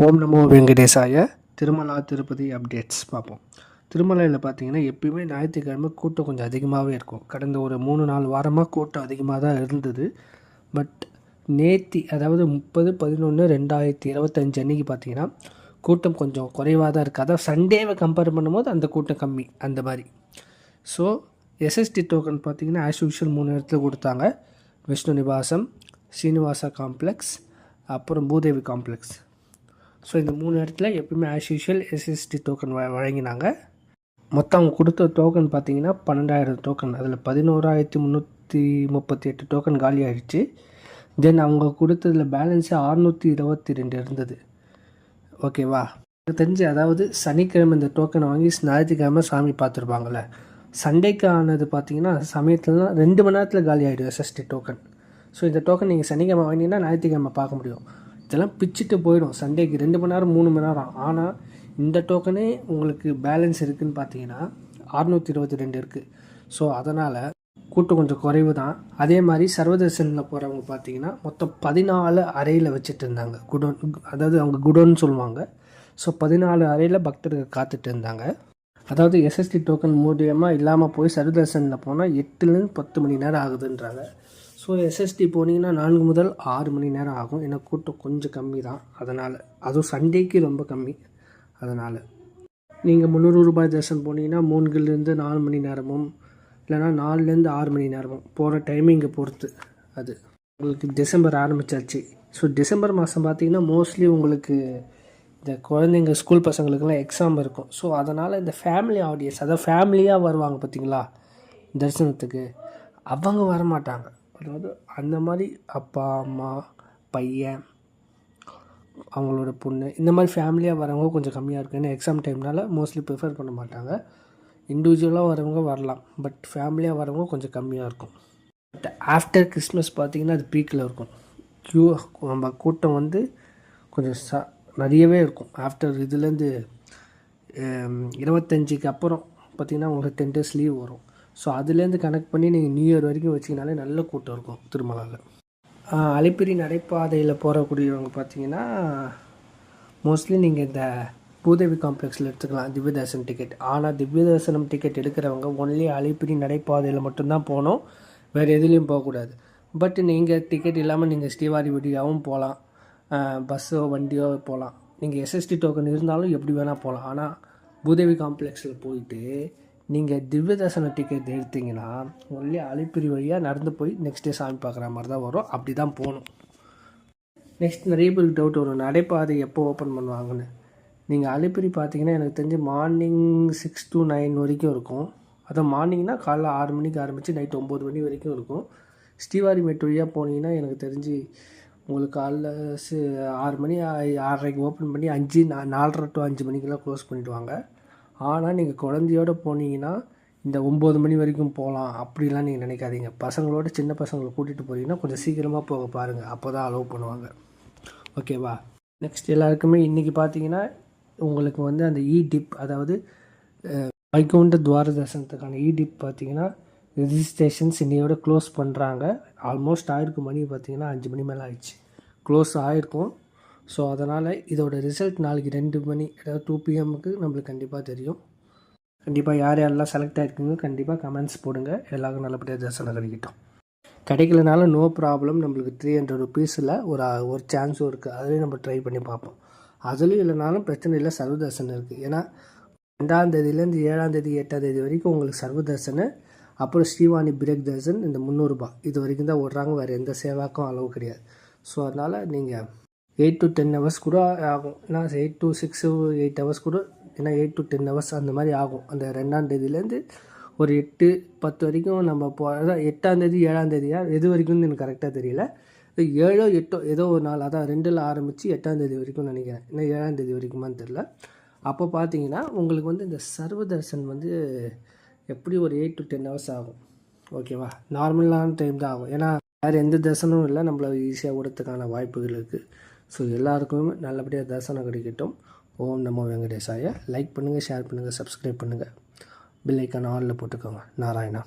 ஓம் நமோ வெங்கடேசாய. திருமலா திருப்பதி அப்டேட்ஸ் பார்ப்போம். திருமலையில் பார்த்தீங்கன்னா எப்பயுமே ஞாயிற்றுக்கிழமை கூட்டம் கொஞ்சம் அதிகமாகவே இருக்கும். கடந்த ஒரு மூணு நாலு வாரமாக கூட்டம் அதிகமாக தான் இருந்தது. பட் நேத்தி அதாவது முப்பது பதினொன்று ரெண்டாயிரத்தி இருபத்தஞ்சு அன்னைக்கு பார்த்தீங்கன்னா கூட்டம் கொஞ்சம் குறைவாக தான் இருக்குது அதாவது சண்டேவை கம்பேர் பண்ணும்போது அந்த கூட்டம் கம்மி அந்த மாதிரி. ஸோ எஸ்எஸ்டி டோக்கன் பார்த்தீங்கன்னா ஆஸ் யூஷுவல் மூணு இடத்துல கொடுத்தாங்க. விஷ்ணு நிவாசம் ஸ்ரீனிவாசா காம்ப்ளெக்ஸ் அப்புறம் பூதேவி காம்ப்ளெக்ஸ் ஸோ இந்த மூணு இடத்துல எப்பவுமே ஆஸ் யூஷுவல் எஸ்எஸ்டி டோக்கன் வழங்கினாங்க. மொத்தம் அவங்க கொடுத்த டோக்கன் பார்த்தீங்கன்னா பன்னெண்டாயிரம் டோக்கன் அதில் பதினோராயிரத்தி முந்நூற்றி முப்பத்தி எட்டு டோக்கன் காலி ஆகிடுச்சு தென் அவங்க கொடுத்ததில் பேலன்ஸு அறுநூற்றி இருபத்தி ரெண்டு இருந்தது. ஓகேவா எனக்கு தெரிஞ்சு அதாவது சனிக்கிழமை இந்த டோக்கனை வாங்கி ஞாயிற்றுக்கிழமை சாமி பார்த்துருப்பாங்கள்ல சண்டேக்கு ஆனது பார்த்தீங்கன்னா சமயத்துலலாம் ரெண்டு மணி நேரத்தில் காலி ஆகிடும் எஸ்எஸ்டி டோக்கன் ஸோ இந்த டோக்கன் நீங்கள் சனிக்கிழமை வாங்கினீங்கன்னா ஞாயிற்றுக்கிழமை பார்க்க முடியும். இதெல்லாம் பிச்சுட்டு போயிடும். சண்டேக்கு ரெண்டு மணி நேரம் மூணு மணி நேரம். ஆனால் இந்த டோக்கனே உங்களுக்கு பேலன்ஸ் இருக்குதுன்னு பார்த்தீங்கன்னா அறுநூற்றி இருபத்தி ரெண்டு இருக்குது ஸோ அதனால் கூட்டம் கொஞ்சம் குறைவு தான். அதே மாதிரி சர்வதேசனில் போகிறவங்க பார்த்தீங்கன்னா மொத்தம் பதினாலு அறையில் வச்சுட்டு இருந்தாங்க. குடோன் அதாவது அவங்க குடோன்னு சொல்லுவாங்க. ஸோ பதினாலு அறையில் பக்தர்கள் காத்துட்டு இருந்தாங்க. அதாவது எஸ்எஸ்டி டோக்கன் மூலியமாக இல்லாமல் போய் சர்வதர்சனில் போனால் எட்டுலேருந்து பத்து மணி நேரம் ஆகுதுன்றாங்க. ஸோ எஸ்எஸ்டி போனீங்கன்னா நான்கு முதல் ஆறு மணி நேரம் ஆகும். ஏன்னா கூட்டம் கொஞ்சம் கம்மி தான். அதனால் அதுவும் சண்டேக்கு ரொம்ப கம்மி. அதனால். நீங்கள் முந்நூறு ரூபாய் தரிசனம் போனீங்கன்னா மூணுலேருந்து நாலு மணி நேரமும் இல்லைனா நாலுலேருந்து ஆறு மணி நேரமும் போகிற டைமிங்கை பொறுத்து அது. உங்களுக்கு டிசம்பர் ஆரம்பிச்சாச்சு. ஸோ டிசம்பர் மாதம் பார்த்தீங்கன்னா மோஸ்ட்லி உங்களுக்கு இந்த குழந்தைங்க ஸ்கூல் பசங்களுக்கெல்லாம் எக்ஸாம் இருக்கும். ஸோ அதனால் இந்த ஃபேமிலி ஆடியன்ஸ் அதாவது ஃபேமிலியாக வருவாங்க பார்த்தீங்களா தரிசனத்துக்கு. அவங்க வரமாட்டாங்க. அதாவது அந்த மாதிரி அப்பா அம்மா பையன் அவங்களோட பொண்ணு இந்த மாதிரி ஃபேமிலியாக வரவங்க கொஞ்சம் கம்மியாக இருக்கும் ஏன்னா எக்ஸாம் டைம்னால மோஸ்ட்லி ப்ரிஃபர் பண்ண மாட்டாங்க. இண்டிவிஜுவலாக வரவங்க வரலாம் பட் ஃபேமிலியாக வரவங்க கொஞ்சம் கம்மியாக இருக்கும். பட் ஆஃப்டர் கிறிஸ்மஸ் பார்த்தீங்கன்னா அது பீக்கில் இருக்கும். க்யூ நம்ம கூட்டம் வந்து கொஞ்சம் ச நிறையவே இருக்கும். ஆஃப்டர் இதுலேருந்து இருபத்தஞ்சிக்கு அப்புறம் பார்த்திங்கன்னா உங்களுக்கு டென் டேஸ் லீவ் வரும். ஸோ அதுலேருந்து கனெக்ட் பண்ணி நீங்கள் நியூ இயர் வரைக்கும் வச்சிங்கனாலே நல்ல கூட்டம் இருக்கும் திருமலாவில் அலிப்பிரி நடைபாதையில் போகக்கூடியவங்க பார்த்தீங்கன்னா மோஸ்ட்லி நீங்கள் இந்த பூதேவி காம்ப்ளெக்ஸில் எடுத்துக்கலாம் திவ்ய தரிசனம் டிக்கெட் ஆனால் திவ்ய தரிசனம் டிக்கெட் எடுக்கிறவங்க ஒன்லி அலிப்பிரி நடைபாதையில் மட்டும்தான் போகணும். வேறு எதுலேயும் போகக்கூடாது. பட் நீங்கள் டிக்கெட் இல்லாமல் நீங்கள் ஸ்ரீவாரி வழியாகவும் போகலாம் பஸ்ஸோ வண்டியோ போகலாம் நீங்கள் எஸ்எஸ்டி டோக்கன் இருந்தாலும் எப்படி வேணால் போகலாம் ஆனால் பூதேவி காம்ப்ளெக்ஸில் போயிட்டு நீங்கள் திவ்ய தரிசன டிக்கெட் எடுத்தீங்கன்னா ஒன்லி அலைப்பிரி வழியாக நடந்து போய் நெக்ஸ்ட் டே சாமி பார்க்குற மாதிரி தான் வரும். அப்படி தான் போகணும். நெக்ஸ்ட் நிறைய பேருக்கு டவுட் வரும். நடைபாதை எப்போ ஓப்பன் பண்ணுவாங்கன்னு. நீங்கள் அலைப்பிரி பார்த்தீங்கன்னா எனக்கு தெரிஞ்சு மார்னிங் சிக்ஸ் டு நைன் வரைக்கும் இருக்கும். அதான் மார்னிங்னா காலைல ஆறு மணிக்கு ஆரம்பித்து நைட் ஒம்பது மணி வரைக்கும் இருக்கும். ஸ்ரீவாரி மெட் வழியாக போனீங்கன்னா எனக்கு தெரிஞ்சு உங்களுக்கு காலைல ஆறு மணி ஆறரைக்கு ஓப்பன் பண்ணி அஞ்சு நாலரை டு அஞ்சு மணிக்கெல்லாம் க்ளோஸ் பண்ணிவிடுவாங்க ஆனால் நீங்கள் குழந்தையோடு போனீங்கன்னா இந்த ஒம்பது மணி வரைக்கும் போகலாம் அப்படிலாம் நீங்கள் நினைக்காதீங்க. பசங்களோட சின்ன பசங்களை கூட்டிகிட்டு போகிறீங்கன்னா கொஞ்சம் சீக்கிரமாக போக பாருங்கள் அப்போ தான் அலோவ் பண்ணுவாங்க ஓகேவா நெக்ஸ்ட் எல்லாருக்குமே இன்றைக்கி பார்த்தீங்கன்னா உங்களுக்கு வந்து அந்த இ டிப் அதாவது வைகுண்ட துவார தரிசனத்துக்கான இ டிப் பார்த்தீங்கன்னா ரிஜிஸ்ட்ரேஷன்ஸ் இன்னையோட க்ளோஸ் பண்ணுறாங்க ஆல்மோஸ்ட் ஆயிருக்கும் மணி பார்த்தீங்கன்னா அஞ்சு மணி மேலே ஆயிடுச்சு. க்ளோஸ் ஆகிருக்கும் ஸோ அதனால் இதோட ரிசல்ட் நாளைக்கு ரெண்டு மணி அதாவது டூ பிஎம்முக்கு நம்மளுக்கு கண்டிப்பாக தெரியும். கண்டிப்பாக யார் யாரெல்லாம் செலக்ட் ஆகிருக்கீங்க கண்டிப்பாக கமெண்ட்ஸ் போடுங்க. எல்லாருக்கும் நல்லபடியாக தரிசனம் கிடைக்கட்டும் கிடைக்கலனாலும் நோ ப்ராப்ளம் நம்மளுக்கு த்ரீ ஹண்ட்ரட் ருபீஸில் ஒரு ஒரு சான்ஸும் இருக்குது அதுலேயும் நம்ம ட்ரை பண்ணி பார்ப்போம். அதுலேயும் இல்லைனாலும் பிரச்சனை இல்லை. சர்வ தரிசனம் இருக்குது ஏன்னா ரெண்டாம் தேதியிலேருந்து ஏழாம் தேதி எட்டாம் தேதி வரைக்கும் உங்களுக்கு சர்வ தரிசனம் அப்புறம் ஸ்ரீவாணி பிரேக் தர்சன் இந்த முந்நூறுரூபா இது வரைக்கும் தான் ஓடுறாங்க. வேறு எந்த சேவாக்கும் அளவு கிடையாது. ஸோ அதனால் நீங்கள் எயிட் டு டென் ஹவர்ஸ் கூட ஆகும். ஏன்னா eight to six eight hours கூட ஏன்னா எயிட் டு டென் ஹவர்ஸ் அந்த மாதிரி ஆகும். அந்த ரெண்டாம் தேதியிலேருந்து ஒரு எட்டு பத்து வரைக்கும் நம்ம போ அதான் எட்டாம் தேதி ஏழாம் தேதியா எது வரைக்கும்னு எனக்கு கரெக்டாக தெரியல. ஏழோ எட்டோ ஏதோ ஒரு நாள் அதான் ரெண்டில் ஆரம்பித்து எட்டாம் தேதி வரைக்கும் நினைக்கிறேன். ஏன்னா ஏழாம் தேதி வரைக்குமான்னு தெரில அப்போ பார்த்தீங்கன்னா உங்களுக்கு வந்து இந்த சர்வதர்சன் வந்து எப்படி ஒரு எயிட் டு டென் ஹவர்ஸ் ஆகும்? ஓகேவா நார்மலான டைம் தான் ஆகும். ஏன்னா வேறு எந்த தர்சனமும் இல்லை. நம்மளை ஈஸியாக விடத்துக்கான வாய்ப்புகள் இருக்குது ஸோ எல்லாருக்குமே நல்லபடியாக தரிசனம் கிடைக்கட்டும். ஓம் நமோ வெங்கடேசாய. லைக் பண்ணுங்கள் ஷேர் பண்ணுங்கள் சப்ஸ்கிரைப் பண்ணுங்கள் பில் ஐக்கான் ஆலில் போட்டுக்கோங்க. நாராயணா.